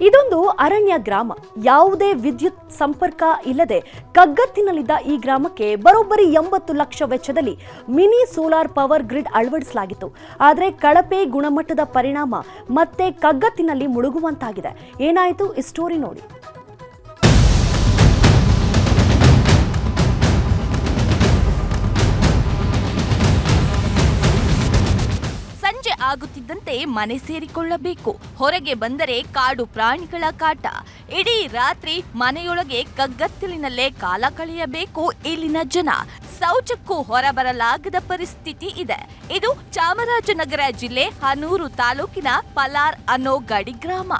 ಇದೊಂದು ಅರಣ್ಯ ಗ್ರಾಮ. ಯಾವುದೇ ವಿದ್ಯುತ್ ಸಂಪರ್ಕ ಇಲ್ಲದೆ ಕಗ್ಗತ್ತಿನಲ್ಲಿದ್ದ ಈ ಗ್ರಾಮಕ್ಕೆ ಬರೋಬ್ಬರಿ ಎಂಬತ್ತು ಲಕ್ಷ ವೆಚ್ಚದಲ್ಲಿ ಮಿನಿ ಸೋಲಾರ್ ಪವರ್ ಗ್ರಿಡ್ ಅಳವಡಿಸಲಾಗಿತ್ತು. ಆದರೆ ಕಳಪೆ ಗುಣಮಟ್ಟದ ಪರಿಣಾಮ ಮತ್ತೆ ಕಗ್ಗತ್ತಿನಲ್ಲಿ ಮುಳುಗುವಂತಾಗಿದೆ. ಏನಾಯಿತು ಈ ಸ್ಟೋರಿ ನೋಡಿ. ಆಗುತ್ತಿದ್ದಂತೆ ಮನೆ ಸೇರಿಕೊಳ್ಳಬೇಕು. ಹೊರಗೆ ಬಂದರೆ ಕಾಡು ಪ್ರಾಣಿಗಳ ಕಾಟ. ಇಡೀ ರಾತ್ರಿ ಮನೆಯೊಳಗೆ ಕಗ್ಗತ್ತಲಿನಲ್ಲೇ ಕಾಲ ಕಳೆಯಬೇಕು ಇಲ್ಲಿನ ಜನ. ಶೌಚಕ್ಕೂ ಹೊರಬರಲಾಗದ ಪರಿಸ್ಥಿತಿ ಇದೆ. ಇದು ಚಾಮರಾಜನಗರ ಜಿಲ್ಲೆ ಹನೂರು ತಾಲೂಕಿನ ಪಲಾರ್ ಅನ್ನೋ ಗಡಿ ಗ್ರಾಮ.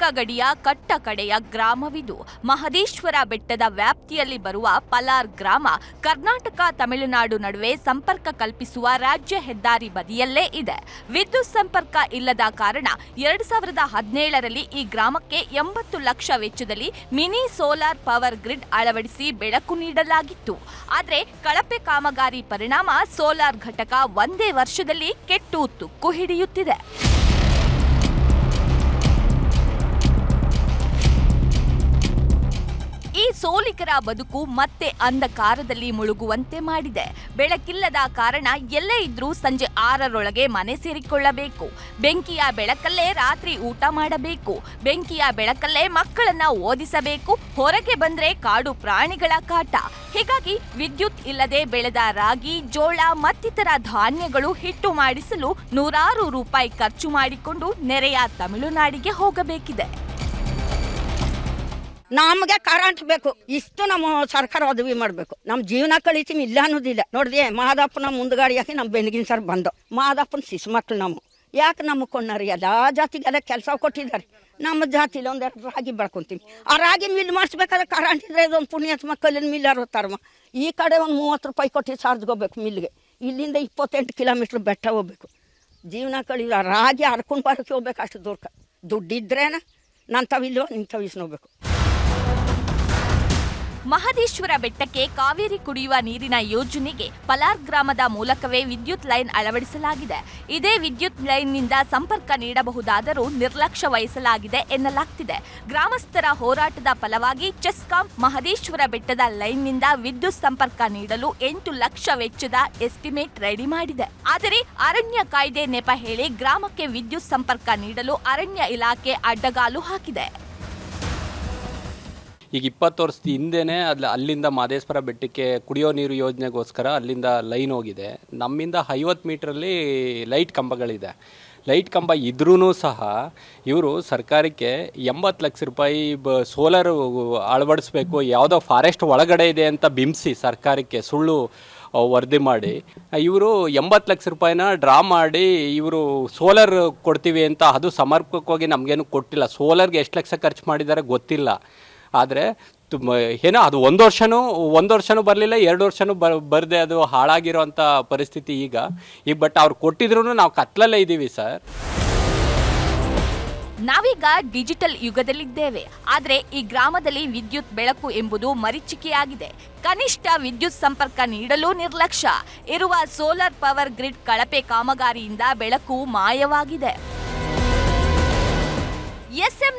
ಕರ್ನಾಟಕ ಗಡಿಯ ಕಟ್ಟ ಗ್ರಾಮವಿದು. ಮಹದೇಶ್ವರ ಬೆಟ್ಟದ ವ್ಯಾಪ್ತಿಯಲ್ಲಿ ಬರುವ ಪಲಾರ್ ಗ್ರಾಮ ಕರ್ನಾಟಕ ತಮಿಳುನಾಡು ನಡುವೆ ಸಂಪರ್ಕ ಕಲ್ಪಿಸುವ ರಾಜ್ಯ ಹೆದ್ದಾರಿ ಬದಿಯಲ್ಲೇ ಇದೆ. ವಿದ್ಯುತ್ ಸಂಪರ್ಕ ಇಲ್ಲದ ಕಾರಣ ಎರಡ್ ಸಾವಿರದ ಹದಿನೇಳರಲ್ಲಿ ಈ ಗ್ರಾಮಕ್ಕೆ ಎಂಬತ್ತು ಲಕ್ಷ ವೆಚ್ಚದಲ್ಲಿ ಮಿನಿ ಸೋಲಾರ್ ಪವರ್ ಗ್ರಿಡ್ ಅಳವಡಿಸಿ ಬೆಳಕು ನೀಡಲಾಗಿತ್ತು. ಆದರೆ ಕಳಪೆ ಕಾಮಗಾರಿ ಪರಿಣಾಮ ಸೋಲಾರ್ ಘಟಕ ಒಂದೇ ವರ್ಷದಲ್ಲಿ ಕೆಟ್ಟು ತುಕ್ಕು ಹಿಡಿಯುತ್ತಿದೆ. ಈ ಸೋಲಿಗರ ಬದುಕು ಮತ್ತೆ ಅಂಧಕಾರದಲ್ಲಿ ಮುಳುಗುವಂತೆ ಮಾಡಿದೆ. ಬೆಳಕಿಲ್ಲದ ಕಾರಣ ಎಲ್ಲೇ ಇದ್ರೂ ಸಂಜೆ ಆರರೊಳಗೆ ಮನೆ ಸೇರಿಕೊಳ್ಳಬೇಕು. ಬೆಂಕಿಯ ಬೆಳಕಲ್ಲೇ ರಾತ್ರಿ ಊಟ ಮಾಡಬೇಕು. ಬೆಂಕಿಯ ಬೆಳಕಲ್ಲೇ ಮಕ್ಕಳನ್ನ ಓದಿಸಬೇಕು. ಹೊರಗೆ ಬಂದ್ರೆ ಕಾಡು ಪ್ರಾಣಿಗಳ ಕಾಟ. ಹೀಗಾಗಿ ವಿದ್ಯುತ್ ಇಲ್ಲದೆ ಬೆಳೆದ ರಾಗಿ, ಜೋಳ, ಮತ್ತಿತರ ಧಾನ್ಯಗಳು ಹಿಟ್ಟು ಮಾಡಿಸಲು ನೂರಾರು ರೂಪಾಯಿ ಖರ್ಚು ಮಾಡಿಕೊಂಡು ನೆರೆಯ ತಮಿಳುನಾಡಿಗೆ ಹೋಗಬೇಕಿದೆ. ನಮಗೆ ಕರೆಂಟ್ ಬೇಕು. ಇಷ್ಟು ನಮ್ಮ ಸರ್ಕಾರ ಒದವಿ ಮಾಡಬೇಕು. ನಮ್ಮ ಜೀವನ ಕಳಿತೀವಿ ಇಲ್ಲ ಅನ್ನೋದಿಲ್ಲ. ನೋಡಿದೆ ಮಾದಪ್ಪನ ಮುಂದ್ಗಾಡಿ ಹಾಕಿ ನಮ್ಮ ಬೆನ್ಗಿನ ಸರ್ ಬಂದು. ಮಾದಪ್ಪನ ಶಿಶು ಮಕ್ಳು ನಾವು ಯಾಕೆ ನಮಗೆ ಕೊಂಡಾರಿ ಎಲ್ಲ ಜಾತಿಗೆಲ್ಲ ಕೆಲಸ ಕೊಟ್ಟಿದ್ದಾರೆ. ನಮ್ಮ ಜಾತಿಲಿ ಒಂದೆರಡು ರಾಗಿ ಬೆಳ್ಕೊತೀವಿ. ಆ ರಾಗಿ ಮಿಲ್ ಮಾಡಿಸ್ಬೇಕಾದ್ರೆ ಕರೆಂಟ್ ಇದ್ರೆ ಇದೊಂದು ಪುಣ್ಯಾತ್ಮ ಕಲ್ಲಿನ ಮಿಲ್ ಹೋಗ್ತಾರಮ್ಮ ಈ ಕಡೆ ಒಂದು ಮೂವತ್ತು ರೂಪಾಯಿ ಕೊಟ್ಟು ಸಾರ್ಸ್ಕೋಬೇಕು ಮಿಲ್ಗೆ ಇಲ್ಲಿಂದ ಇಪ್ಪತ್ತೆಂಟು ಕಿಲೋಮೀಟ್ರ್ ಬೆಟ್ಟ ಹೋಗ್ಬೇಕು. ಜೀವನ ಕಳಿ ರಾಗಿ ಹರ್ಕೊಂಡು ಬರೋಕ್ಕೆ ಹೋಗ್ಬೇಕು ಅಷ್ಟು ದೂರಕ್ಕೆ ದುಡ್ಡಿದ್ರೇನ ನಂತವಿಲ್ವೋ ನಿಂತವು ಇಸ್ನೋಗ್ಬೇಕು. ಮಹದೇಶ್ವರ ಬೆಟ್ಟಕ್ಕೆ ಕಾವೇರಿ ಕುಡಿಯುವ ನೀರಿನ ಯೋಜನೆಗೆ ಪಲಾರ್ ಗ್ರಾಮದ ಮೂಲಕವೇ ವಿದ್ಯುತ್ ಲೈನ್ ಅಳವಡಿಸಲಾಗಿದೆ. ಇದೇ ವಿದ್ಯುತ್ ಲೈನ್ನಿಂದ ಸಂಪರ್ಕ ನೀಡಬಹುದಾದರೂ ನಿರ್ಲಕ್ಷ್ಯ ವಹಿಸಲಾಗಿದೆ ಎನ್ನಲಾಗ್ತಿದೆ. ಗ್ರಾಮಸ್ಥರ ಹೋರಾಟದ ಫಲವಾಗಿ ಚೆಸ್ಕಾಂ ಮಹದೇಶ್ವರ ಬೆಟ್ಟದ ಲೈನ್ನಿಂದ ವಿದ್ಯುತ್ ಸಂಪರ್ಕ ನೀಡಲು ಎಂಟು ಲಕ್ಷ ವೆಚ್ಚದ ಎಸ್ಟಿಮೇಟ್ ರೆಡಿ ಮಾಡಿದೆ. ಆದರೆ ಅರಣ್ಯ ಕಾಯ್ದೆ ನೆಪ ಹೇಳಿ ಗ್ರಾಮಕ್ಕೆ ವಿದ್ಯುತ್ ಸಂಪರ್ಕ ನೀಡಲು ಅರಣ್ಯ ಇಲಾಖೆ ಅಡ್ಡಗಾಲು ಹಾಕಿದೆ. ಈಗ ಇಪ್ಪತ್ತು ವರ್ಷದ ಹಿಂದೆನೇ ಅಲ್ಲಿ ಅಲ್ಲಿಂದ ಮಾದೇಶ್ವರ ಬೆಟ್ಟಕ್ಕೆ ಕುಡಿಯೋ ನೀರು ಯೋಜನೆಗೋಸ್ಕರ ಅಲ್ಲಿಂದ ಲೈನ್ ಹೋಗಿದೆ. ನಮ್ಮಿಂದ ಐವತ್ತು ಮೀಟ್ರಲ್ಲಿ ಲೈಟ್ ಕಂಬಗಳಿದೆ. ಲೈಟ್ ಕಂಬ ಇದ್ರೂ ಸಹ ಇವರು ಸರ್ಕಾರಕ್ಕೆ ಎಂಬತ್ತು ಲಕ್ಷ ರೂಪಾಯಿ ಬ, ಸೋಲಾರು ಅಳವಡಿಸ್ಬೇಕು, ಯಾವುದೋ ಫಾರೆಸ್ಟ್ ಒಳಗಡೆ ಇದೆ ಅಂತ ಬಿಂಬಿಸಿ ಸರ್ಕಾರಕ್ಕೆ ಸುಳ್ಳು ವರದಿ ಮಾಡಿ. ಇವರು ಎಂಬತ್ತು ಲಕ್ಷ ರೂಪಾಯಿನ ಡ್ರಾ ಮಾಡಿ ಇವರು ಸೋಲಾರ್ ಕೊಡ್ತೀವಿ ಅಂತ ಅದು ಸಮರ್ಪಕವಾಗಿ ನಮಗೇನು ಕೊಟ್ಟಿಲ್ಲ. ಸೋಲಾರ್ಗೆ ಎಷ್ಟು ಲಕ್ಷ ಖರ್ಚು ಮಾಡಿದ್ದಾರೆ ಗೊತ್ತಿಲ್ಲ. ಆದರೆ ಏನೋ ಅದು ಒಂದು ವರ್ಷವೂ ಒಂದು ವರ್ಷವೂ ಬರಲಿಲ್ಲ, ಎರಡು ವರ್ಷವೂ ಬರ್ ಬರದೆ ಅದು ಹಾಳಾಗಿರೋಂಥ ಪರಿಸ್ಥಿತಿ ಈಗ. ಈಗ ಬಟ್ ಅವ್ರು ಕೊಟ್ಟಿದ್ರು ನಾವು ಕತ್ಲಲ್ಲೇ ಇದ್ದೀವಿ ಸರ್. ನಾವೀಗ ಡಿಜಿಟಲ್ ಯುಗದಲ್ಲಿದ್ದೇವೆ. ಆದರೆ ಈ ಗ್ರಾಮದಲ್ಲಿ ವಿದ್ಯುತ್ ಬೆಳಕು ಎಂಬುದು ಮರೀಚಿಕೆಯಾಗಿದೆ. ಕನಿಷ್ಠ ವಿದ್ಯುತ್ ಸಂಪರ್ಕ ನೀಡಲು ನಿರ್ಲಕ್ಷ್ಯ. ಇರುವ ಸೋಲಾರ್ ಪವರ್ ಗ್ರಿಡ್ ಕಳಪೆ ಕಾಮಗಾರಿಯಿಂದ ಬೆಳಕು ಮಾಯವಾಗಿದೆ.